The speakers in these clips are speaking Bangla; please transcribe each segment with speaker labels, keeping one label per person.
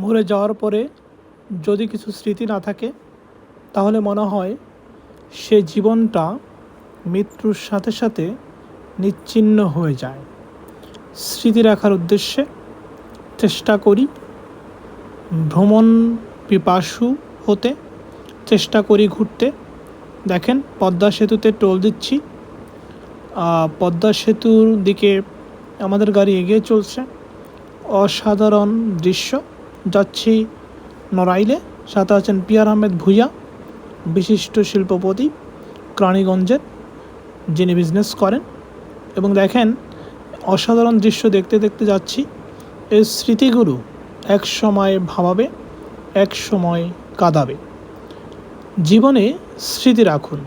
Speaker 1: মরে যাওয়ার পরে যদি কিছু স্মৃতি না থাকে, তাহলে মনে হয় সে জীবনটা মৃত্যুর সাথে সাথে নিচ্ছিন্ন হয়ে যায়। স্মৃতি রাখার উদ্দেশ্যে চেষ্টা করি ভ্রমণ পিপাসু হতে, চেষ্টা করি ঘুরতে। দেখেন, পদ্মা সেতুতে টোল দিচ্ছি। পদ্মা সেতুর দিকে আমাদের গাড়ি এগিয়ে চলছে। অসাধারণ দৃশ্য। যাচ্ছি নড়াইলে। সাথে আছেন পিয়ার আহমেদ ভুইয়া, বিশিষ্ট শিল্পপতি ক্রাণীগঞ্জের, যিনি বিজনেস করেন। এবং দেখেন, অসাধারণ দৃশ্য দেখতে দেখতে যাচ্ছি। এই স্মৃতিগুরু এক সময় ভাবাবে, এক সময় কাঁদাবে। জীবনে স্মৃতি রাখুন,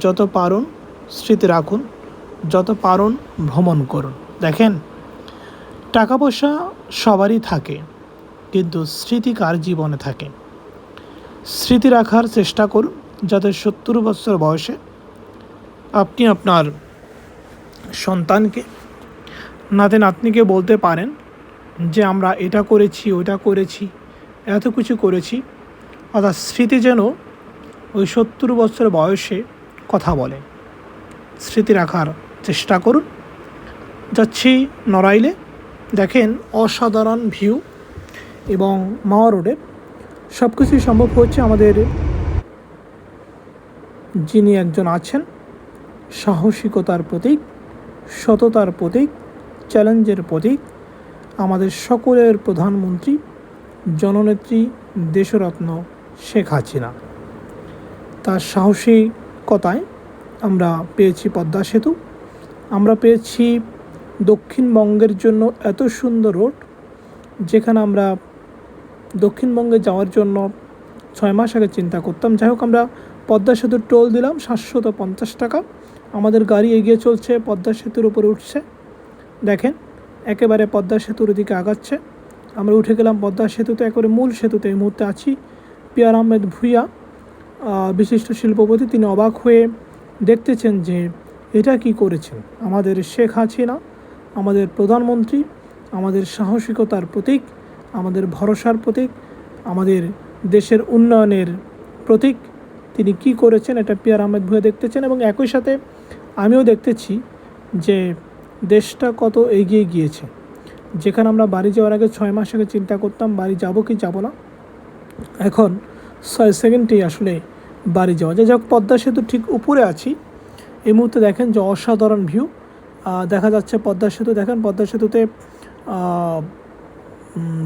Speaker 1: যত পারুন স্মৃতি রাখুন, যত পারুন ভ্রমণ করুন। দেখেন, টাকা পয়সা সবারই থাকে। কিন্তু স্মৃতি কার জীবনে থাকে? স্মৃতি রাখার চেষ্টা করুন যাতে সত্তর বছর বয়সে আপনি আপনার সন্তানকে, নাতে নাতনিকে বলতে পারেন যে, আমরা এটা করেছি ওটা করেছি, এত কিছু করেছি। অর্থাৎ স্মৃতি যেন ওই সত্তর বছর বয়সে কথা বলে। স্মৃতি রাখার চেষ্টা করুন। যাচ্ছি নড়াইলে দেখেন অসাধারণ ভিউ এবং মাওয়া রোডে সব কিছুই সম্ভব হচ্ছে আমাদের যিনি একজন আছেন, সাহসিকতার প্রতীক, সততার প্রতীক, চ্যালেঞ্জের প্রতীক, আমাদের সকলের প্রধানমন্ত্রী, জননেত্রী দেশরত্ন শেখ হাসিনা। তার সাহসিকতায় আমরা পেয়েছি পদ্মা সেতু। আমরা পেয়েছি দক্ষিণবঙ্গের জন্য এত সুন্দর রোড, যেখানে আমরা দক্ষিণবঙ্গে যাওয়ার জন্য ছয় মাস আগে চিন্তা করতাম। যাই হোক, আমরা পদ্মা সেতুর টোল দিলাম, সাতশত পঞ্চাশ টাকা। আমাদের গাড়ি এগিয়ে চলছে, পদ্মা সেতুর উপরে উঠছে। দেখেন, একেবারে পদ্মা সেতুর দিকে আগাচ্ছে। আমরা উঠে গেলাম পদ্মা সেতুতে, একেবারে মূল সেতুতে। এই মুহূর্তে আছি পিয়ার আহমেদ ভুইয়া বিশিষ্ট শিল্পপতি। তিনি অবাক হয়ে দেখতেছেন যে, এটা কি করেছেন? আমাদের শেখ হাসিনা, আমাদের প্রধানমন্ত্রী, আমাদের সাহসিকতার প্রতীক। আমাদের ভরসার প্রতীক, আমাদের দেশের উন্নয়নের প্রতীক। তিনি কি করেছেন এটা পিয়ার আহমেদ ভুয়া দেখতেছেন এবং একই সাথে আমিও দেখতেছি যে দেশটা কত এগিয়ে গিয়েছে। যেখানে আমরা বাড়ি যাওয়ার আগে ছয় মাস আগে চিন্তা করতাম, বাড়ি যাব কি যাব না। এখন ছয় সেকেন্ডেই আসলে বাড়ি যাওয়া। যায় যাই হোক, পদ্মা সেতু ঠিক উপরে আছি। এই মুহূর্তে দেখেন যে অসাধারণ ভিউ দেখা যাচ্ছে পদ্মা সেতু। দেখেন পদ্মা সেতুতে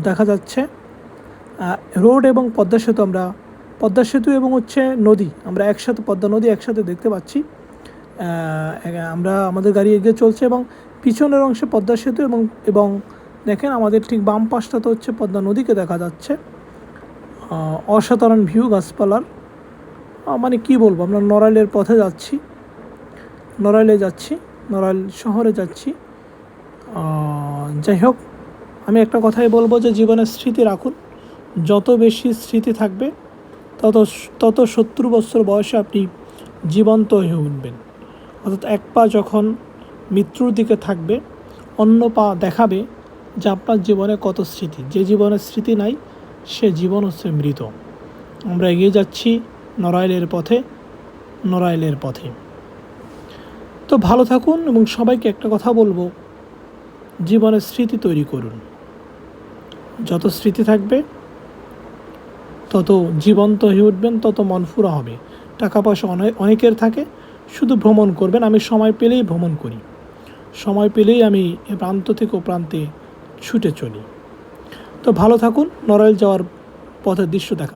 Speaker 1: দেখা যাচ্ছে। রোড এবং পদ্মা সেতু আমরা, পদ্মা সেতু এবং হচ্ছে নদী, আমরা একসাথে, পদ্মা নদী একসাথে দেখতে পাচ্ছি। আমরা আমাদের গাড়ি এগিয়ে চলছে এবং পিছনের অংশে পদ্মা সেতু এবং এবং দেখেন আমাদের ঠিক বাম পাশটাতে হচ্ছে পদ্মা নদীকে দেখা যাচ্ছে। অসাধারণ ভিউ গাছপালার। মানে কি বলব, আমরা নড়াইলের পথে যাচ্ছি। নড়াইলে যাচ্ছি, নড়াইল শহরে যাচ্ছি। যাই হোক আমি একটা কথাই বলব যে জীবনের স্মৃতি রাখুন। যত বেশি স্মৃতি থাকবে, তত তত সত্তর বছর বয়সে আপনি জীবন্ত হয়ে উঠবেন। অর্থাৎ এক পা যখন মৃত্যুর দিকে থাকবে, অন্য পা দেখাবে যে আপনার জীবনে কত স্মৃতি। যে জীবনের স্মৃতি নাই, সে জীবন হচ্ছে মৃত। আমরা এগিয়ে যাচ্ছি নড়াইলের পথে নড়াইলের পথে। তো ভালো থাকুন এবং সবাইকে একটা কথা বলব, জীবনের স্মৃতি তৈরি করুন। যত স্মৃতি থাকবে, তত জীবন্ত হয়ে উঠবেন, তত মন ফুরা হবে। টাকা পয়সা অনেক অনেকের থাকে, শুধু ভ্রমণ করবেন। আমি সময় পেলেই ভ্রমণ করি। সময় পেলেই আমি এ প্রান্ত থেকে ও প্রান্তে ছুটে চলি। তো ভালো থাকুন। নড়াইল যাওয়ার পথের দৃশ্য দেখা